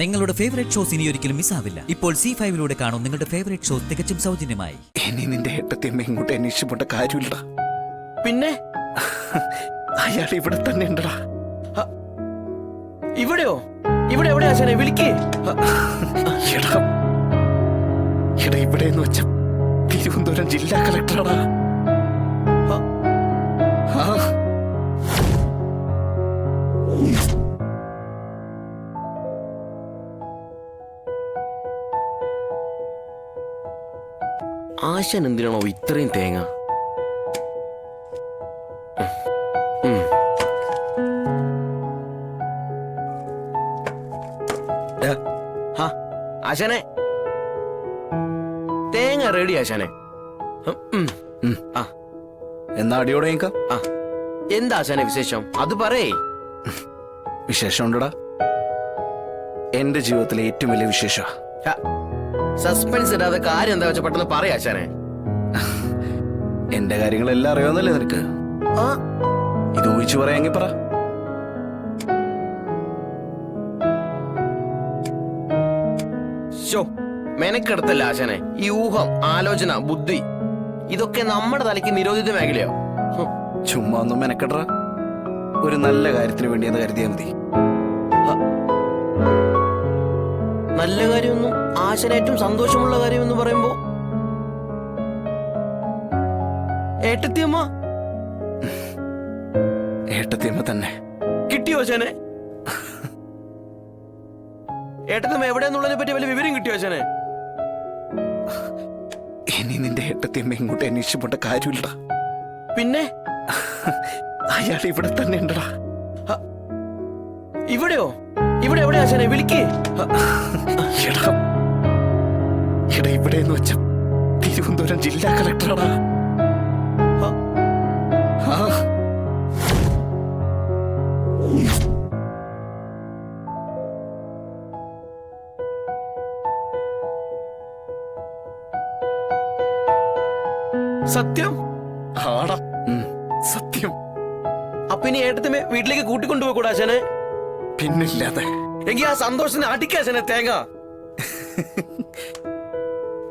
നിങ്ങളുടെ favourite shows ഇനി ഒരിക്കലും മിസ്സാവില്ല ഇപ്പോൾ സി ഫൈവിലൂടെ കാണും നിങ്ങളുടെ ഫേവറേറ്റ് ഷോസ് തികച്ചും സൗജന്യമായി. ഇനി നിന്റെ ഏട്ടത്തിയമ്മ ഇങ്ങോട്ട് അന്വേഷിച്ചുപോണ്ട കാര്യമില്ല പിന്നെ? അയാൾ ഇവിടെ തന്നെ ഉണ്ടടാ. ഇവിടെയോ? ഇവിടെ എവിടെ ആശാനെ വിളിക്കേ. എടാ. എടാ ഇവിടെ എന്ന് വെച്ച തിരുവനന്തപുരം ജില്ലാ കളക്ടറാടാ. ആശാൻ എന്തിനാണോ ഇത്രയും തേങ്ങ? ആശാനെ. തേങ്ങ റെഡി ആശാനെ. ആ. എന്നാ അടിയോടെ ആ. എന്താ ആശാനെ വിശേഷം? അത് പറയേ. വിശേഷം ഉണ്ടടാ എന്റെ ജീവിതത്തിലെ ഏറ്റവും വലിയ വിശേഷ. സസ്പെൻസ് ഇടാതെ കാര്യം എന്താ വെച്ചാൽ പെട്ടെന്ന് പറയാ ആശാനെ. എന്റെ കാര്യങ്ങളെല്ലാം അറിയാവുന്നല്ലേ നിനക്ക്? ആ. ഇത് ഊഹിച്ചു പറയാമെങ്കിൽ പറ. മെനക്കെടുത്തല്ല ആശാനെ? ഈ ഊഹം ആലോചന ബുദ്ധി ഇതൊക്കെ നമ്മുടെ തലയ്ക്ക് നിരോധിത മേഖലയോ. ചുമ്മാ ഒന്നും മെനക്കെടറ. ഒരു നല്ല കാര്യത്തിന് വേണ്ടി എന്ന് കരുതിയാൽ മതി. നല്ല കാര്യമൊന്നും ആശാന ഏറ്റവും സന്തോഷമുള്ള കാര്യം എന്ന് പറയുമ്പോ ഏട്ടത്തിയമ്മ? ഏട്ടത്തിയമ്മ തന്നെ. കിട്ടിയോ ആശാനെ ഏട്ടത്തിയമ്മ എവിടെയെന്നുള്ളതിനെ പറ്റി വലിയ വിവരം കിട്ടിയോ ആശാനെ ഇനി നിന്റെ ഏട്ടത്തിയമ്മ ഇങ്ങോട്ട് അന്വേഷിച്ചുപോണ്ട കാര്യമില്ല പിന്നെ? അയാൾ ഇവിടെ തന്നെ ഉണ്ടടാ. ഇവിടെയോ? ഇവിടെ എവിടെ ആശാനെ വിളിക്കേ. എടാ ഇവിടെ എന്ന് വെച്ച തിരുവനന്തപുരം ജില്ലാ കളക്ടറാടാ. സത്യം? ആടാ. സത്യം. അപ്പൊ ഇനി ഏട്ടത്തിയമ്മ വീട്ടിലേക്ക് കൂട്ടിക്കൊണ്ടുപോയി ആശാനെ പിന്നില്ലാതെ. എങ്കിൽ ആ സന്തോഷത്തിന് അടിക്കാശനെ തേങ്ങ.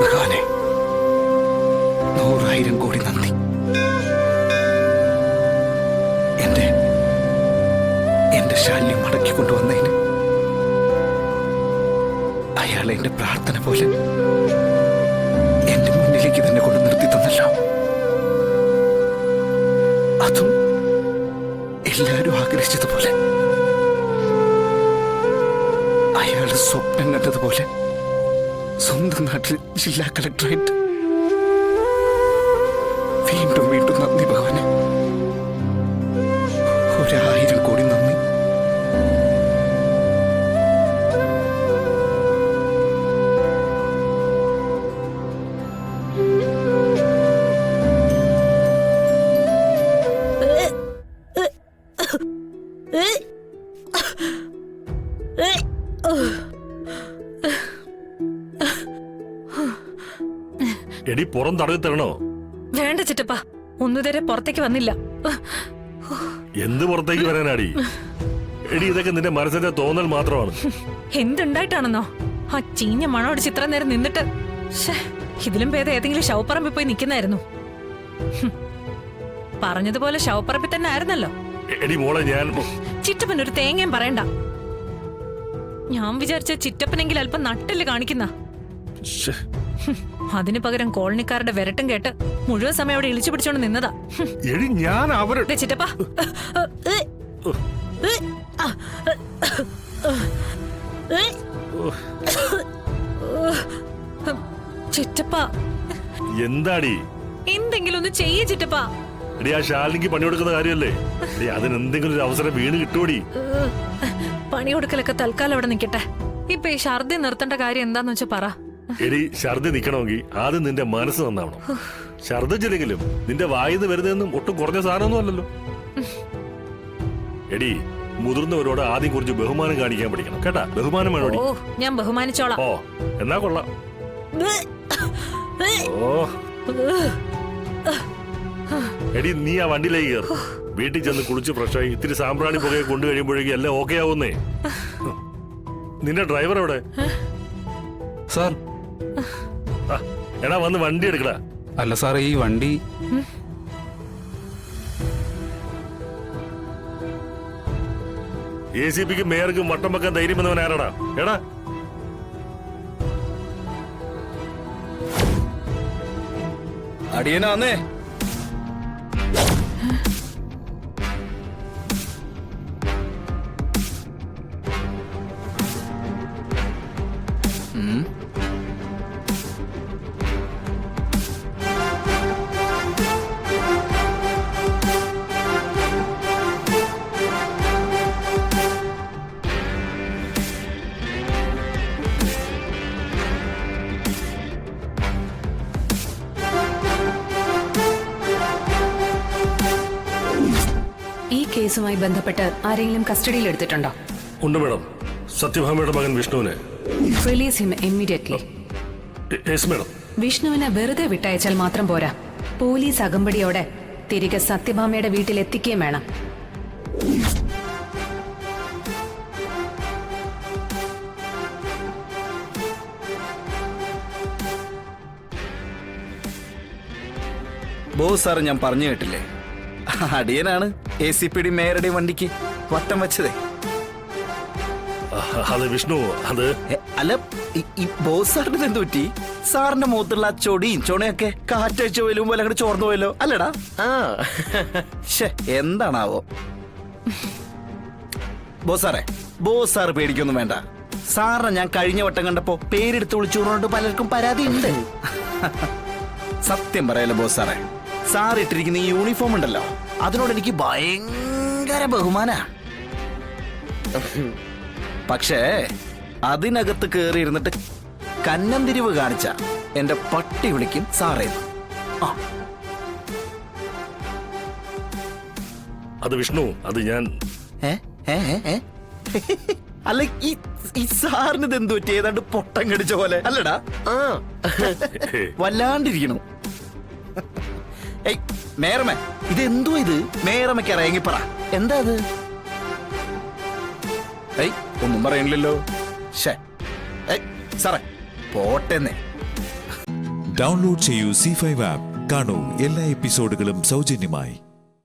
ഭഗവാനെ നൂറായിരം കോടി നന്ദി. എന്റെ എന്റെ ശാല്യം മടക്കി കൊണ്ടുവന്നതിന് അയാൾ എന്റെ പ്രാർത്ഥന പോലെ എന്റെ മുന്നിലേക്ക് തന്നെ കൊണ്ട് നിർത്തി തന്നല്ലോ. അതും എല്ലാവരും ആഗ്രഹിച്ചതുപോലെ അയാൾ സ്വപ്നം കണ്ടതുപോലെ സ്വന്തം നാട്ടിൽ ജില്ലാ കളക്ടറേറ്റ് എടി പുറം തടവി തരണോ? വേണ്ട ചിറ്റപ്പ ഒന്നുതരെ പുറത്തേക്ക് വന്നില്ല. എന്ത് പുറത്തേക്ക് വരാനാടി? എടി ഇതൊക്കെ നിന്റെ മനസ്സിന്റെ തോന്നൽ മാത്രമാണ്. എന്തുണ്ടായിട്ടാണെന്നോ? ആ ചീഞ്ഞ മണോട് ചിത്രം നേരം നിന്നിട്ട്. ഇതിലും ഭേദം ഏതെങ്കിലും ശവപ്പറമ്പിൽ പോയി നിൽക്കുന്നായിരുന്നു പറഞ്ഞതുപോലെ ശവപ്പറമ്പിൽ തന്നെ ആയിരുന്നല്ലോ. എടി മോളെ ഞാൻ ചിറ്റപ്പൻ ഒരു തേങ്ങയും പറയണ്ട. ഞാൻ വിചാരിച്ച ചിറ്റപ്പനെങ്കിൽ അല്പം നട്ടൽ കാണിക്കുന്ന. അതിനു പകരം കോളനിക്കാരുടെ വിരട്ടും കേട്ട് മുഴുവൻ സമയം അവിടെ ഇളിച്ചു പിടിച്ചോണ്ട് നിന്നതാ. എടി ഞാൻ അവരെ ദേ ചിറ്റപ്പ. ചിറ്റപ്പ. എന്താടി? എന്തെങ്കിലും ഒന്ന് ചെയ്യേ ചിറ്റപ്പ. എടി ആ ശാലിനിക്ക് പണി കൊടുക്കുന്ന കാര്യമല്ലേ? അതിന് എന്തെങ്കിലും ഒരു അവസരം വീണ് കിട്ടൂടി പണി കൊടുക്കലൊക്കെ തൽക്കാലം അവിടെ നിക്കട്ടെ ഇപ്പൊ ഈ ഛർദി നിർത്തേണ്ട കാര്യം എന്താന്ന് വെച്ചാ പറ. എടി ഛർദി നിക്കണമെങ്കിൽ ആദ്യം നിന്റെ മനസ്സ് നന്നാവണം. ഛർദിച്ചില്ലെങ്കിലും നിന്റെ വായിന്ന് വരുന്നതെന്നും ഒട്ടും കുറഞ്ഞ സാധനമൊന്നും അല്ലല്ലോ. എടി മുതിർന്നവരോട് ആദ്യം കുറച്ച് ബഹുമാനം കാണിക്കാൻ പഠിക്കണം. കേട്ടാ? ബഹുമാനം വേണോടി ഓ ഞാൻ ബഹുമാനിച്ചോളാം. ഓ എന്നാ കൊള്ളാം. ഓ. എടി നീ ആ വണ്ടിയിലേക്ക് കയറി വീട്ടിൽ ചെന്ന് കുളിച്ച് ഫ്രഷായി ഇത്തിരി സാമ്പ്രാണി പുകയെ കൊണ്ടു കഴിയുമ്പോഴേക്കും എല്ലാം ഓക്കെ ആവുന്നേ. നിന്റെ ഡ്രൈവർ എവിടെ? സാർ എടാ വന്ന് വണ്ടി എടുക്കടാ. അല്ല സാറേ ഈ വണ്ടി എ സി പിക്കും മേയർക്കും വട്ടം വെക്കാൻ ധൈര്യം വന്നവൻ ആരാടാ? എടാ. അടിയനാന്നേ. ഈ കേസുമായി ബന്ധപ്പെട്ട് ആരെങ്കിലും കസ്റ്റഡിയിൽ എടുത്തിട്ടുണ്ടോ ഉണ്ട് മേഡം. സത്യഭാമയുടെ മകൻ വിഷ്ണുവിനെ. Release him immediately yes madam. വിഷ്ണുവിനെ വെറുതെ വിട്ടയച്ചാൽ മാത്രം പോരാ. പോലീസ് അകമ്പടിയോടെ തിരികെ സത്യഭാമയുടെ വീട്ടിൽ എത്തിക്കുകയും വേണം. ബോസ് സാറ് ഞാൻ പറഞ്ഞു കേട്ടില്ലേ? അടിയനാണ്. എ സി പി ഡി മേയറുടെ വണ്ടിക്ക് വട്ടം വെച്ചതേ. അത് വിഷ്ണു അത്? അല്ല ഈ- ബോസ് സാറിന് എന്ത് പറ്റി? സാറിന്റെ മുഖത്തുള്ള ആ ചൊടിയും ചൊണയൊക്കെ കാറ്റഴിച്ച് പോയാലും പോലെ അങ്ങോട്ട് ചോർന്നു പോയല്ലോ അല്ലടാ. ആ. എന്താണാവോ? ബോസ് സാറേ ബോസ് സാറ് പേടിക്കൊന്നും വേണ്ട. സാറിനെ ഞാൻ കഴിഞ്ഞ വട്ടം കണ്ടപ്പോ പേരെടുത്ത് വിളിച്ചു കൊണ്ട് പലർക്കും പരാതി ഉണ്ട് സത്യം പറയല്ലോ ബോസ് സാറേ സാർ ഇട്ടിരിക്കുന്ന ഈ യൂണിഫോം ഉണ്ടല്ലോ അതിനോട് എനിക്ക് ഭയങ്കര ബഹുമാന പക്ഷേ അതിനകത്ത് കയറി ഇരുന്നിട്ട് കന്നം തിരിവ് കാണിച്ച എന്റെ പട്ടി വിളിക്കും സാറേ ആ അത് വിഷ്ണു അത് ഞാൻ ഏ? ഏ? ഏ? ഏ? അല്ല ഈ ഈ സാറിന് ഇത് എന്ത് പറ്റി ഏതാണ്ട് പൊട്ടം കടിച്ച പോലെ അല്ലടാ ആ വല്ലാണ്ടിരിക്കണു ഏയ് മേറമേ ഇത് എന്തോ ഇത്? മേറമയ്ക്ക് ഇറങ്ങിപ്പറ പറ. എന്താ അത്? ഏയ് ഒന്നും പറയണില്ലല്ലോ. ഷേ ഏയ് സാറേ പോട്ടെന്നേ. ഡൗൺലോഡ് ചെയ്യൂ സി ഫൈവ് ആപ്പ്. കാണൂ എല്ലാ എപ്പിസോഡുകളും സൗജന്യമായി.